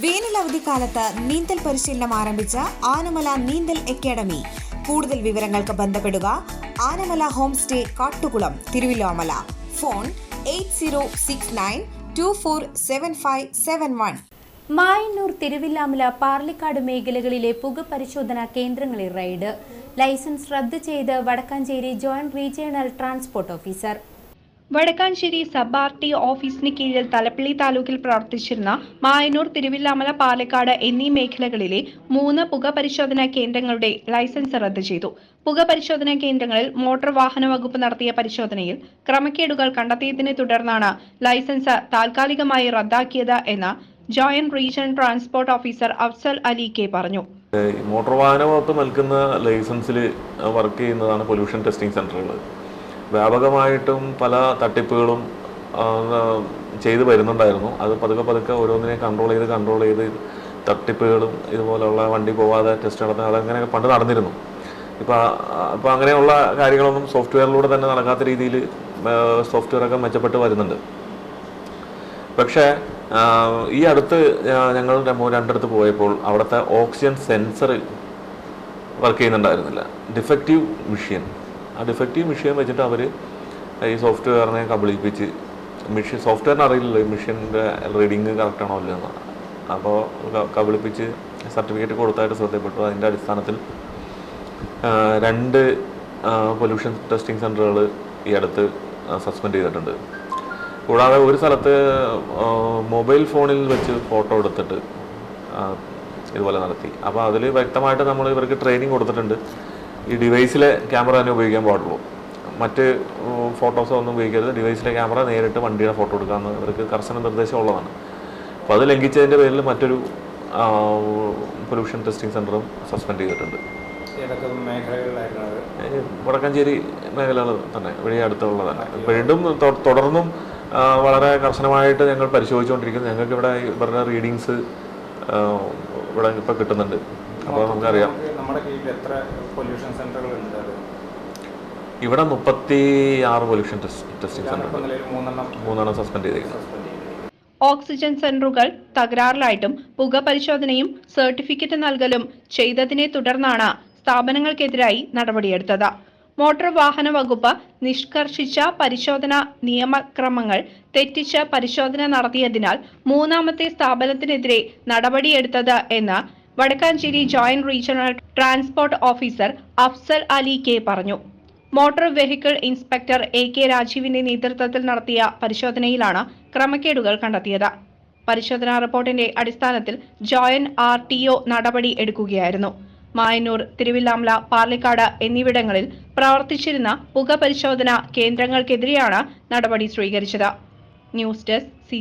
വേനൽ അവധിക്കാലത്ത് നീന്തൽ പരിശീലനം ആരംഭിച്ച ആനമല നീന്തൽ അക്കാദമി. കൂടുതൽ വിവരങ്ങൾക്ക് ബന്ധപ്പെടുക Anamala home stay Kattukulam Thiruvilwamala. Phone eight zero six nine two four seven five seven one. Mayannur Thiruvilwamala Parlikad മേഖലകളിലെ പുക പരിശോധനാ കേന്ദ്രങ്ങളിൽ റെയ്ഡ്. ലൈസൻസ് റദ്ദ് ചെയ്ത് Vadakkanchery joint regional transport officer. Vadakkanchery sub R T ഓഫീസിന് കീഴിൽ തലപ്പള്ളി താലൂക്കിൽ പ്രവർത്തിച്ചിരുന്ന മായനൂർ തിരുവില്ലാമല പാലക്കാട് എന്നീ മേഖലകളിലെ മൂന്ന് പുക പരിശോധനാ കേന്ദ്രങ്ങളുടെ ലൈസൻസ് റദ്ദ് ചെയ്തു. പുക പരിശോധനാ കേന്ദ്രങ്ങളിൽ മോട്ടോർ വാഹന വകുപ്പ് നടത്തിയ പരിശോധനയിൽ ക്രമക്കേടുകൾ കണ്ടെത്തിയതിനെ തുടർന്നാണ് ലൈസൻസ് താൽക്കാലികമായി റദ്ദാക്കിയത് എന്ന് joint regional transport officer Afsal Ali K പറഞ്ഞു. മോട്ടോർ വാഹന വകുപ്പ് നൽകുന്ന ലൈസൻസിൽ വർക്ക് ചെയ്യുന്നതാണ് പൊല്യൂഷൻ ടെസ്റ്റിംഗ് സെന്ററുകൾ വ്യാപകമായിട്ടും പല തട്ടിപ്പുകളും ചെയ്തു വരുന്നുണ്ടായിരുന്നു. അത് പതുക്കെ പതുക്കെ ഓരോന്നിനെ കൺട്രോൾ ചെയ്ത് കൺട്രോൾ ചെയ്ത് തട്ടിപ്പുകളും ഇതുപോലെയുള്ള വണ്ടി പോവാതെ ടെസ്റ്റ് നടത്തുക അതങ്ങനെ പണ്ട് നടന്നിരുന്നു. ഇപ്പോൾ അപ്പോൾ അങ്ങനെയുള്ള കാര്യങ്ങളൊന്നും സോഫ്റ്റ്വെയറിലൂടെ തന്നെ നടക്കാത്ത രീതിയിൽ സോഫ്റ്റ്വെയറൊക്കെ മെച്ചപ്പെട്ട് വരുന്നുണ്ട്. പക്ഷേ ഈ അടുത്ത് ഞങ്ങൾ രണ്ടിടത്ത് പോയപ്പോൾ അവിടുത്തെ ഓക്സിജൻ സെൻസർ വർക്ക് ചെയ്യുന്നുണ്ടായിരുന്നില്ല. ഡിഫക്റ്റീവ് മിഷ്യൻ ആ ഡിഫക്റ്റീവ് മെഷീൻ വെച്ചിട്ട് അവർ ഈ സോഫ്റ്റ്വെയറിനെ കബളിപ്പിച്ച് മെഷീൻ സോഫ്റ്റ്വെയറിന് അറിയില്ലല്ലോ മെഷീന്റെ റീഡിങ് കറക്റ്റ് ആണോ എന്ന്. അപ്പോൾ കബളിപ്പിച്ച് സർട്ടിഫിക്കറ്റ് കൊടുത്തായിട്ട് ശ്രദ്ധപ്പെട്ടു അതിന്റെ അടിസ്ഥാനത്തിൽ രണ്ട് പൊല്യൂഷൻ ടെസ്റ്റിംഗ് സെന്ററുകൾ ഈ അടുത്ത് സസ്പെൻഡ് ചെയ്തിട്ടുണ്ട്. കൂടാതെ ഒരു സ്ഥലത്ത് മൊബൈൽ ഫോണിൽ വെച്ച് ഫോട്ടോ എടുത്തിട്ട് ഇതുപോലെ നടത്തി. അപ്പോൾ അതിൽ വ്യക്തമായിട്ട് നമ്മൾ ഇവർക്ക് ട്രെയിനിങ് കൊടുത്തിട്ടുണ്ട്. ഈ ഡിവൈസിലെ ക്യാമറ തന്നെ ഉപയോഗിക്കാൻ പാടുള്ളൂ. മറ്റ് ഫോട്ടോസോ ഒന്നും ഉപയോഗിക്കരുത്. ഡിവൈസിലെ ക്യാമറ നേരിട്ട് വണ്ടിയുടെ ഫോട്ടോ എടുക്കാമെന്ന് ഇവർക്ക് കർശന നിർദ്ദേശം ഉള്ളതാണ്. അപ്പോൾ അത് ലംഘിച്ചതിന്റെ പേരിൽ മറ്റൊരു പൊല്യൂഷൻ ടെസ്റ്റിംഗ് സെന്ററും സസ്പെൻഡ് ചെയ്തിട്ടുണ്ട്. വടക്കാഞ്ചേരി മേഖലകൾ തന്നെ വഴി അടുത്തുള്ള തന്നെ. വീണ്ടും തുടർന്നും വളരെ കർശനമായിട്ട് ഞങ്ങൾ പരിശോധിച്ചുകൊണ്ടിരിക്കുന്നു. ഞങ്ങൾക്ക് ഇവിടെ ഇവരുടെ റീഡിങ്സ് ഇവിടെ ഇപ്പോൾ കിട്ടുന്നുണ്ട്. അപ്പോൾ നമുക്കറിയാം. നമുക്ക് നമ്മുടെ കീഴിൽ എത്ര പൊല്യൂഷൻ സെന്ററുകൾ ഉണ്ട്? അത് ഇവിടെ മുപ്പത്തി ആറ് പൊല്യൂഷൻ ടെസ്റ്റിംഗ് സെന്റർ മൂന്നെണ്ണം സസ്പെൻഡ് ചെയ്തേക്കുന്നത് ഓക്സിജൻ സെന്ററുകൾ തകരാറിലായിട്ടും പുക പരിശോധനയും സർട്ടിഫിക്കറ്റ് നൽകലും ചെയ്തതിനെ തുടർന്നാണ് സ്ഥാപനങ്ങൾക്കെതിരായി നടപടിയെടുത്തത്. മോട്ടോർ വാഹന വകുപ്പ് നിഷ്കർഷിച്ച പരിശോധന നിയമക്രമങ്ങൾ തെറ്റിച്ച് പരിശോധന നടത്തിയതിനാൽ മൂന്നാമത്തെ സ്ഥാപനത്തിനെതിരെ നടപടിയെടുത്തത് എന്ന് Vadakkanchery joint regional transport officer Afsal Ali K പറഞ്ഞു. Motor vehicle inspector A K രാജീവിന്റെ നേതൃത്വത്തിൽ നടത്തിയ പരിശോധനയിലാണ് ക്രമക്കേടുകൾ കണ്ടെത്തിയത്. പരിശോധനാ റിപ്പോർട്ടിന്റെ അടിസ്ഥാനത്തിൽ ജോയിന്റ് ആർ ടി ഒ നടപടി എടുക്കുകയായിരുന്നു. മായന്നൂർ തിരുവില്ലാമല പാർലിക്കാട് എന്നിവിടങ്ങളിൽ പ്രവർത്തിച്ചിരുന്ന പുക പരിശോധന കേന്ദ്രങ്ങൾക്കെതിരെയാണ് നടപടി സ്വീകരിച്ചത്. News desk C